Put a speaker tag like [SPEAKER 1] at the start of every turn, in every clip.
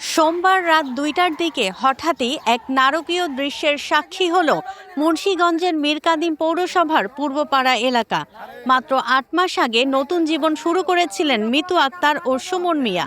[SPEAKER 1] সোমবার রাত দুইটার দিকে হঠাৎই এক নারকীয় দৃশ্যের সাক্ষী হল মুন্সীগঞ্জের মীরকাদিম পৌরসভার পূর্বপাড়া এলাকা। মাত্র আট মাস আগে নতুন জীবন শুরু করেছিলেন মিতু আক্তার ও সুমন মিয়া।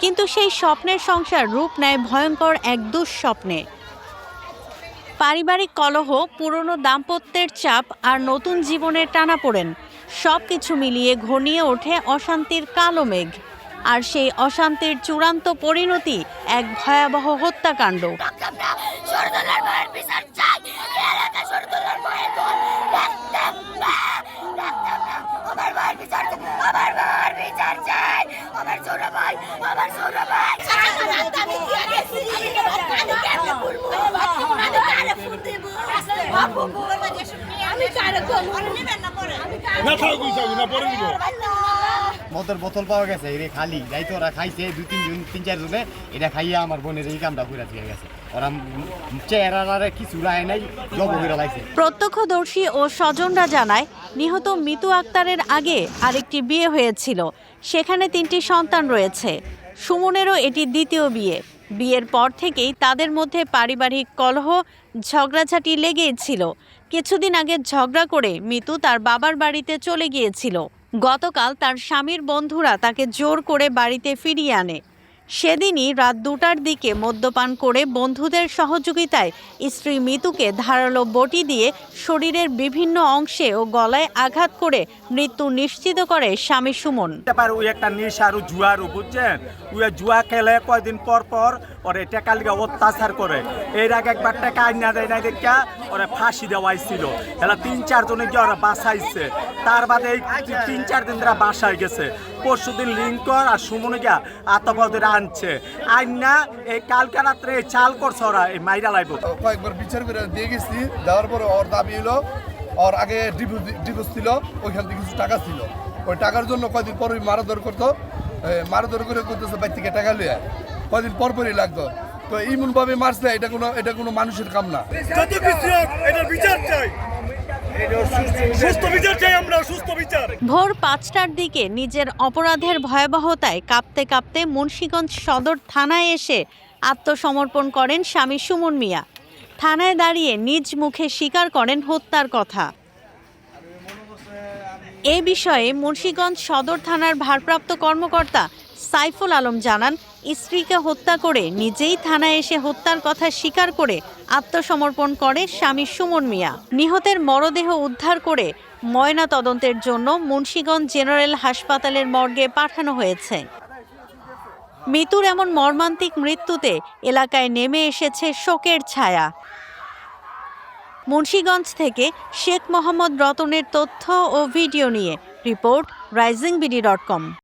[SPEAKER 1] কিন্তু সেই স্বপ্নের সংসার রূপ নেয় ভয়ঙ্কর এক দুঃস্বপ্নে। পারিবারিক কলহ, পুরনো দাম্পত্যের চাপ আর নতুন জীবনের টানাপোড়েন সব কিছু মিলিয়ে ঘনিয়ে ওঠে অশান্তির কালো মেঘ। আর সেই অশান্তির চূড়ান্ত পরিণতি এক ভয়াবহ হত্যাকাণ্ড।
[SPEAKER 2] আমি কারে ফুল দেব আমি কারে না পরে আমি
[SPEAKER 3] না থাক না পরে দিব
[SPEAKER 4] মদের বোতল পাওয়া গেছে এটা খালি। যাই তো ওরা খাইছে, দুই তিন জন, তিন চার জনে এটা খাইয়া আমার বোনের এই কামটা করে দিয়ে গেছে।
[SPEAKER 1] প্রত্যক্ষদর্শী ও স্বজনরা জানায়, নিহত মিতু আক্তারের আগে আরেকটি বিয়ে হয়েছিল। সেখানে তিনটি সন্তান রয়েছে। সুমনেরও এটি দ্বিতীয় বিয়ে। বিয়ের পর থেকেই তাদের মধ্যে পারিবারিক কলহ, ঝগড়াঝাটি লেগেই ছিল। কিছুদিন আগে ঝগড়া করে মিতু তার বাবার বাড়িতে চলে গিয়েছিল। গতকাল তার স্বামীর বন্ধুরা তাকে জোর করে বাড়িতে ফিরিয়ে আনে। সেদিনই রাত দুটার দিকে মদ্যপান করে বন্ধুদের সহযোগিতায় স্ত্রী মিতুকে ধারালো বটি দিয়ে শরীরের বিভিন্ন অংশে ও গলায় আঘাত করে মৃত্যু নিশ্চিত করে স্বামী সুমন।
[SPEAKER 5] ওই একটা নেশারু জুয়ারু বুঝছেন? ওই জুয়া খেলে কয়দিন পর পর ওরে টেকা লিগে অত্যাচার করে। এর আগে একবার টাকা আইনা দেয় না দেখা ওরে ফাঁসি দেওয়াইছিল এলা তিন চার জনে গিয়ে ওরা বাসাইছে তার বাদে এই তিন চার দিন ধরে বাসায় গেছে। পরশু দিন লিঙ্কর আর সুমনে গিয়া আতপদের আনছে। আইনা এই কালকে রাত্রে এই চাল করছে ওরা এই মাইরা লাইব।
[SPEAKER 6] কয়েকবার বিচার করে দিয়ে গেছি দেওয়ার পরে ওর দাবি হলো ওর আগে ডিভোর্স ছিল ওইখান থেকে কিছু টাকা ছিল। ওই টাকার জন্য কয়দিন পরই মারাধর করতো মারাধর করে করতেছে বাইর থেকে টাকা লিয়ে কয়দিন পর পরই লাগতো। তো এমনভাবে মারছে এটা কোনো এটা কোনো মানুষের কাম না।
[SPEAKER 3] যত কিছু হোক, বিচার চাই।
[SPEAKER 1] ভোর পাঁচটার দিকে নিজের অপরাধের ভয়াবহতায় কাঁপতে কাঁপতে মুন্সীগঞ্জ সদর থানায় এসে আত্মসমর্পণ করেন স্বামী সুমন মিয়া। থানায় দাঁড়িয়ে নিজ মুখে স্বীকার করেন হত্যার কথা। এ বিষয়ে মুন্সীগঞ্জ সদর থানার ভারপ্রাপ্ত কর্মকর্তা সাইফুল আলম জানান স্ত্রীকে হত্যা করে নিজেই থানায় এসে হত্যার কথা স্বীকার করে আত্মসমর্পণ করে স্বামী সুমন মিয়া। নিহতের মরদেহ উদ্ধার করে ময়না তদন্তের জন্য মুন্সীগঞ্জ জেনারেল হাসপাতালের মর্গে পাঠানো হয়েছে। মৃত্যুর এমন মর্মান্তিক মৃত্যুতে এলাকায় নেমে এসেছে শোকের ছায়া। মুন্সীগঞ্জ থেকে শেখ মোহাম্মদ রতনের তথ্য ও ভিডিও নিয়ে report Rising BD dot com.